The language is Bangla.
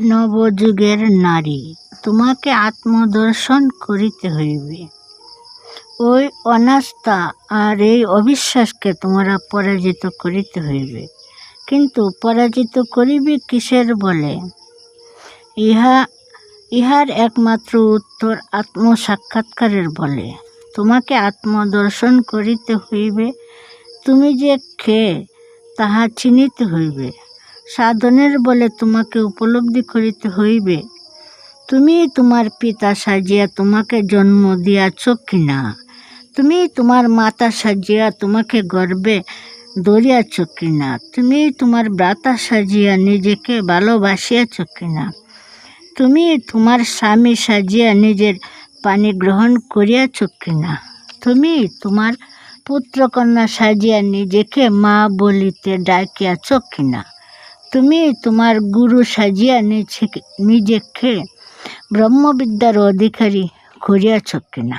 নবযুগের নারী, তোমাকে আত্মদর্শন করিতে হইবে। ওই অনাস্থা আর এই অবিশ্বাসকে তোমরা পরাজিত করিতে হইবে। কিন্তু পরাজিত করিবে কিসের বলে? ইহা, ইহার একমাত্র উত্তর আত্মসাক্ষাৎকারের বলে। তোমাকে আত্মদর্শন করিতে হইবে। তুমি যে খে তাহা চিনিতে হইবে। সাধনের বলে তোমাকে উপলব্ধি করিতে হইবে। তুমি তোমার পিতা সাজিয়া তোমাকে জন্ম দিয়াছ কিনা? তুমি তোমার মাতা সাজিয়া তোমাকে গর্বে দরিয়াছ কিনা? তুমি তোমার ব্রাতা সাজিয়া নিজেকে ভালোবাসিয়াছ কিনা? তুমি তোমার স্বামী সাজিয়া নিজের পানি গ্রহণ করিয়াছ কিনা? তুমি তোমার পুত্রকন্যা সাজিয়া নিজেকে মা বলিতে ডাকিয়াছ কিনা? তুমি তোমার গুরু সাজিয়া নিজেকে ব্রহ্মবিদ্যার অধিকারী করিয়াছ কিনা?